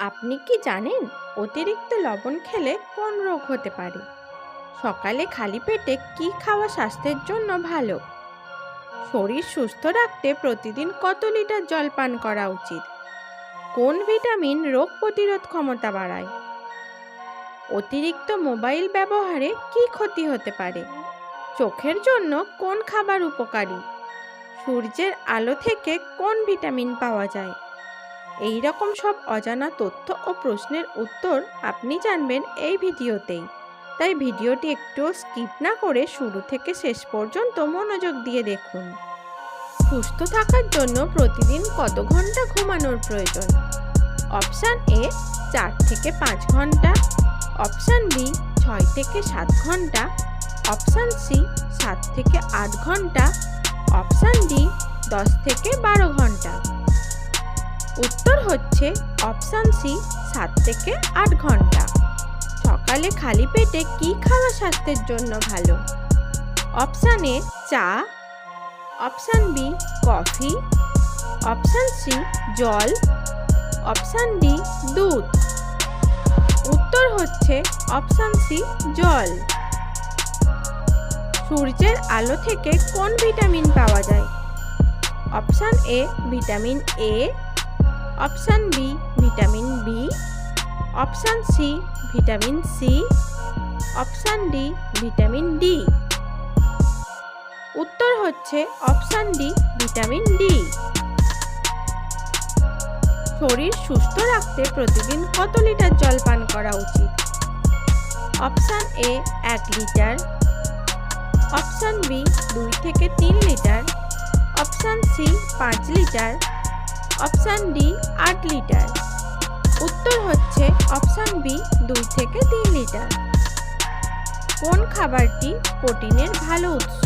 আপনি কি জানেন অতিরিক্ত লবণ খেলে কোন রোগ হতে পারে? সকালে খালি পেটে কি খাওয়া স্বাস্থ্যের জন্য ভালো? শরীর সুস্থ রাখতে প্রতিদিন কত লিটার জল পান করা উচিত? কোন ভিটামিন রোগ প্রতিরোধ ক্ষমতা বাড়ায়? অতিরিক্ত মোবাইল ব্যবহারে কি ক্ষতি হতে পারে? চোখের জন্য কোন খাবার উপকারী? সূর্যের আলো থেকে কোন ভিটামিন পাওয়া যায়? এই রকম সব অজানা তথ্য ও প্রশ্নের উত্তর আপনি জানবেন এই ভিডিওতেই। তাই ভিডিওটি একটু স্কিপ না করে শুরু থেকে শেষ পর্যন্ত মনোযোগ দিয়ে দেখুন। সুস্থ থাকার জন্য প্রতিদিন কত ঘণ্টা ঘুমানোর প্রয়োজন? অপশান এ, চার থেকে পাঁচ ঘণ্টা। অপশান বি, ছয় থেকে সাত ঘণ্টা। অপশান সি, সাত থেকে আট ঘণ্টা। অপশান ডি, দশ থেকে বারো ঘণ্টা। উত্তর হচ্ছে অপশান সি সাত থেকে আট ঘণ্টা। সকালে খালি পেটে কি খাওয়া স্বাস্থ্যের জন্য ভালো? অপশান এ চা। Option B coffee. Option C জল। অপশান ডি দুধ। উত্তর হচ্ছে অপশান সি জল। সূর্যের আলো থেকে কোন ভিটামিন পাওয়া যায়? Option A vitamin A option B, vitamin B option C vitamin C option D vitamin D উত্তর হচ্ছে অপশান ডি ভিটামিন ডি শরীর সুস্থ রাখতে প্রতিদিন কত লিটার জল পান করা উচিত? অপশান এ এক লিটার। অপশান বি দুই থেকে তিন লিটার। অপশান সি পাঁচ লিটার। অপশান ডি, আট লিটার। উত্তর হচ্ছে অপশান বি, দুই থেকে তিন লিটার। কোন খাবারটি প্রোটিনের ভালো উৎস?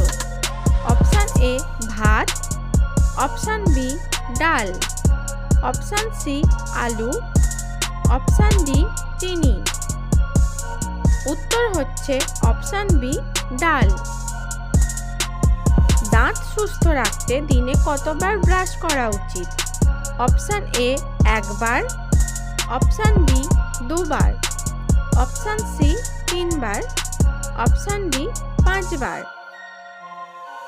অপশান এ, ভাত। অপশান বি, ডাল। অপশান সি, আলু। অপশান ডি, চিনি। উত্তর হচ্ছে অপশান বি, ডাল। দাঁত সুস্থ রাখতে দিনে কতবার ব্রাশ করা উচিত? অপশান এ একবার, অপশান বি দুবার, অপশান সি তিনবার, অপশান ডি পাঁচবার।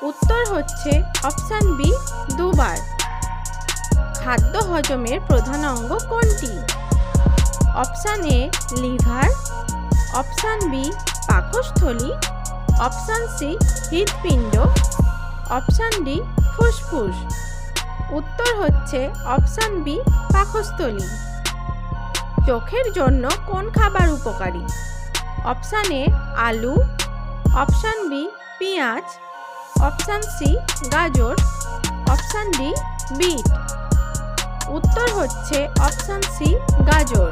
উত্তর হচ্ছে অপশান বি দুবার। খাদ্য হজমের প্রধান অঙ্গ কোনটি? Option A liver, option B পাকস্থলী, অপশান সি হৃদপিণ্ড অপশান ডি ফুসফুস। উত্তর হচ্ছে অপশান বি, পাকস্থলী। চোখের জন্য কোন খাবার উপকারী? অপশান এ, আলু। অপশান বি, পেঁয়াজ। অপশান সি, গাজর। Option D, beet. উত্তর হচ্ছে অপশান সি, গাজর।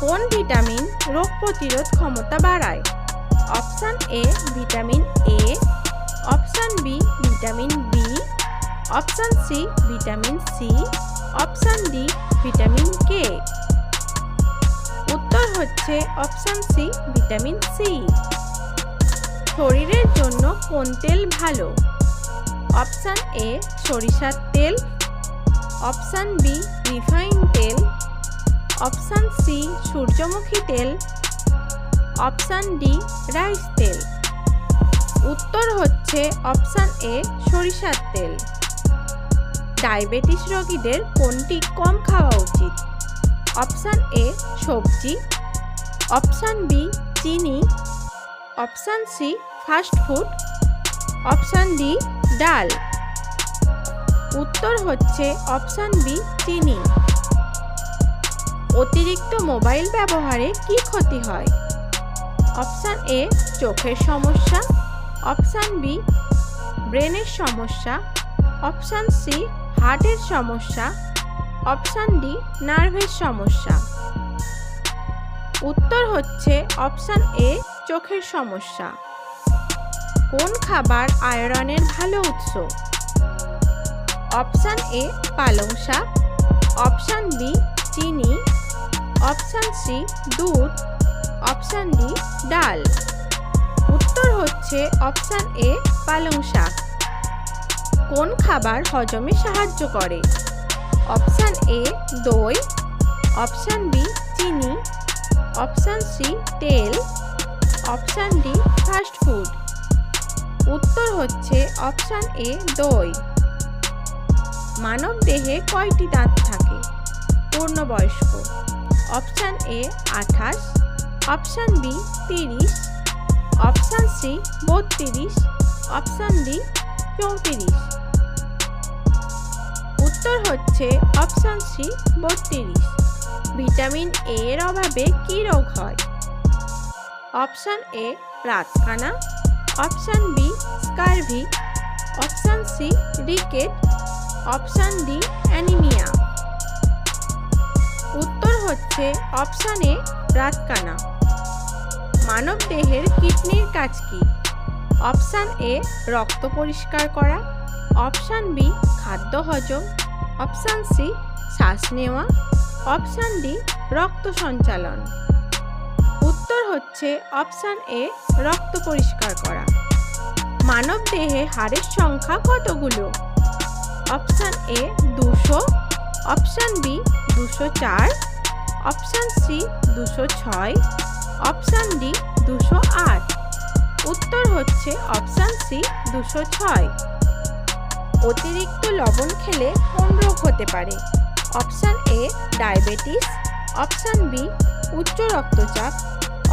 কোন ভিটামিন রোগ প্রতিরোধ ক্ষমতা বাড়ায়? Option A, vitamin A. Option B, vitamin B. Option C, vitamin C, option D, vitamin K. উত্তর হচ্ছে অপশান সি, ভিটামিন সি। শরীরের জন্য কোন তেল ভালো? অপশান এ, সরিষার তেল। অপশান বি, রিফাইন তেল। অপশান সি, সূর্যমুখী তেল। অপশান ডি, রাইস তেল। উত্তর হচ্ছে অপশান এ, সরিষার তেল। ডায়াবেটিস রোগীদের কোনটি কম খাওয়া উচিত? অপশান এ, সবজি। অপশান বি, চিনি। Option C, fast food. Option D, ডাল। উত্তর হচ্ছে অপশান বি, চিনি। অতিরিক্ত মোবাইল ব্যবহারে কি ক্ষতি হয়? অপশান এ, চোখের সমস্যা। অপশান বি, ব্রেনের সমস্যা। অপশান সি হার্টের সমস্যা, অপশান ডি, নার্ভের সমস্যা। উত্তর হচ্ছে অপশান এ, চোখের সমস্যা। কোন খাবার আয়রনের ভালো উৎস? অপশান এ, পালং শাক। অপশান বি, চিনি। অপশান সি, দুধ। অপশান ডি, ডাল। উত্তর হচ্ছে অপশান এ, পালং শাক। কোন খাবার হজমে সাহায্য করে? অপশান এ, দই। অপশান বি, চিনি। অপশান সি, তেল। Option D, fast food. উত্তর হচ্ছে অপশান এ, দই। মানব দেহে কয়টি দাঁত থাকে? পূর্ণবয়স্ক। অপশান এ, আঠাশ। অপশান বি, তিরিশ। অপশান সি, বত্রিশ। অপশান ডি চৌত্রিশ। উত্তর হচ্ছে অপশান সি বত্রিশ। ভিটামিন এ এর অভাবে কি রোগ হয়? অপশান এ রাতকানা option B scurvy option C ricket option D anaemia উত্তর হচ্ছে অপশান এ রাতকানা মানব দেহের কিডনির কাজ কি? অপশান এ, রক্ত পরিষ্কার করা। অপশান বি, খাদ্য হজম। অপশান সি, শ্বাস নেওয়া। অপশান ডি, রক্ত সঞ্চালন। উত্তর হচ্ছে অপশান এ, রক্ত পরিষ্কার করা। মানব দেহে হাড়ের সংখ্যা কতগুলো? অপশান এ, দুশো। অপশান বি, দুশো চার। অপশান সি, দুশো ছয়। অপশান ডি, দুশো আট। উত্তর হচ্ছে অপশান সি দুশো ছয়। অতিরিক্ত লবণ খেলে কোন রোগ হতে পারে? Option A diabetes option B উচ্চ রক্তচাপ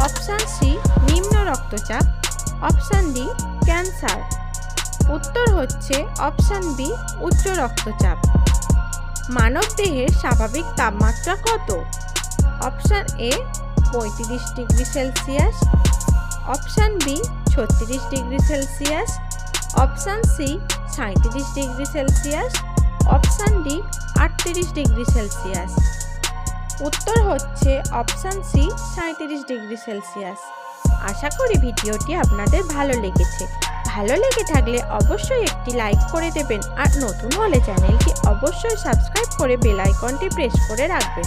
অপশান সি নিম্ন রক্তচাপ অপশান ডি ক্যান্সার উত্তর হচ্ছে অপশান বি উচ্চ রক্তচাপ। মানব দেহের স্বাভাবিক তাপমাত্রা কত? অপশান এ পঁয়ত্রিশ ডিগ্রি সেলসিয়াস। অপশান বি ছত্রিশ ডিগ্রি সেলসিয়াস, অপশান সি সাঁত্রিশ ডিগ্রি সেলসিয়াস, অপশান ডি আটত্রিশ ডিগ্রি সেলসিয়াস। উত্তর হচ্ছে অপশান সি সাঁত্রিশ ডিগ্রি সেলসিয়াস। আশা করি ভিডিওটি আপনাদের ভালো লেগেছে। ভালো লেগে থাকলে অবশ্যই একটি লাইক করে দেবেন আর নতুন হলে চ্যানেলটি অবশ্যই সাবস্ক্রাইব করে বেল আইকনটি প্রেস করে রাখবেন।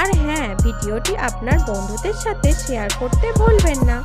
আর হ্যাঁ ভিডিওটি আপনার বন্ধুদের সাথে শেয়ার করতে ভুলবেন না।